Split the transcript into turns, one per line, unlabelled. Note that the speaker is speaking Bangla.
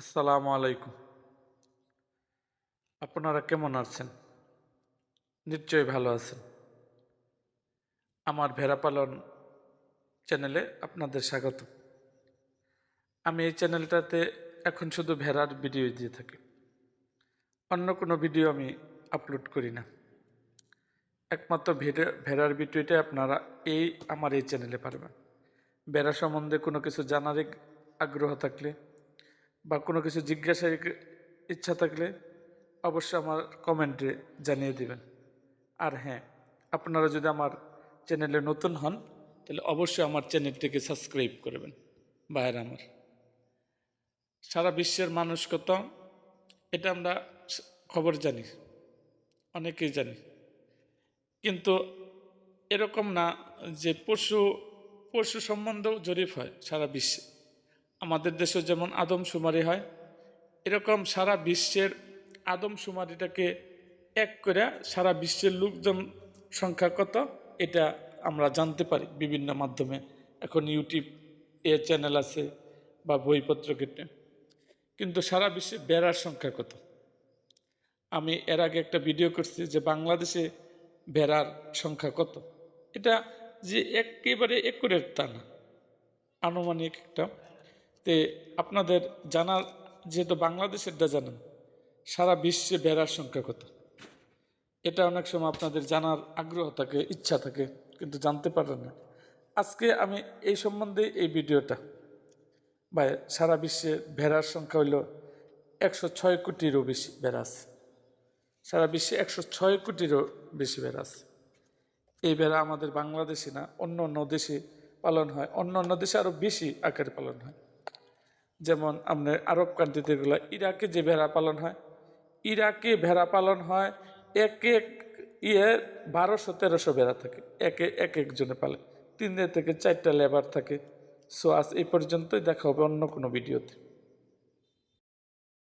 আসসালামু আলাইকুম। আপনারা কেমন আছেন? নিশ্চয়ই ভালো আছেন। আমার ভেড়া পালন চ্যানেলে আপনাদের স্বাগত। আমি এই চ্যানেলটাতে এখন শুধু ভেড়ার ভিডিও দিয়ে থাকি। অন্য কোনো ভিডিও আমি আপলোড করি না। একমাত্র ভেড়া, ভেড়ার ভিডিওটা আপনারা এই, আমার এই চ্যানেলে পারবেন। ভেড়া সম্বন্ধে কোনো কিছু জানার আগ্রহ থাকলে বা কোনো কিছু জিজ্ঞাসার ইচ্ছা থাকলে অবশ্যই আমার কমেন্টে জানিয়ে দিবেন। আর হ্যাঁ আপনারা যদি আমার চ্যানেলে নতুন হন, তাহলে অবশ্যই আমার চ্যানেলটিকে সাবস্ক্রাইব করবেন বাইরে আমার। সারা বিশ্বের মানুষ কত, এটা আমরা খবর জানি, অনেকেই জানি। কিন্তু এরকম না যে পশু পশু সম্বন্ধেও জরিপ হয় সারা বিশ্বে। আমাদের দেশে যেমন আদমশুমারি হয়, এরকম সারা বিশ্বের আদমশুমারিটাকে এক করে সারা বিশ্বের লোকজন সংখ্যা কত, এটা আমরা জানতে পারি বিভিন্ন মাধ্যমে। এখন ইউটিউব এ চ্যানেল আছে বা বইপত্র কেটে। কিন্তু সারা বিশ্বে বেড়ার সংখ্যা কত? আমি এর আগে একটা ভিডিও করছি যে বাংলাদেশে বেড়ার সংখ্যা কত? এটা যে একেবারে একুরের তা না। আনুমানিক একটা তে আপনাদের জানার যেহেতু বাংলাদেশেরটা জানেন সারা বিশ্বে বেড়ার সংখ্যা কত? এটা অনেক সময় আপনাদের জানার আগ্রহ থাকে, ইচ্ছা থাকে, কিন্তু জানতে পারেন না। আজকে আমি এই সম্বন্ধে এই ভিডিওটা বা সারা বিশ্বে ভেড়ার সংখ্যা হইল একশো ছয় কোটিরও বেশি ভেড়া আছে। সারা বিশ্বে একশো ছয় কোটিরও বেশি ভেড়া আছে। এই ভেড়া আমাদের বাংলাদেশে না, অন্য অন্য দেশে পালন হয়, অন্য অন্য দেশে আরও বেশি আকারে পালন হয়। যেমন আপনার আরব কান্ট্রিতে এগুলো, ইরাকে যে ভেড়া পালন হয়, ইরাকে ভেড়া পালন হয়, এক এক ইয়ে বারোশো, তেরোশো ভেড়া থাকে, একে, এক একজনে পালে। তিন থেকে চারটা লেবার থাকে। সো আজ এই পর্যন্তই, দেখা হবে অন্য কোনো ভিডিওতে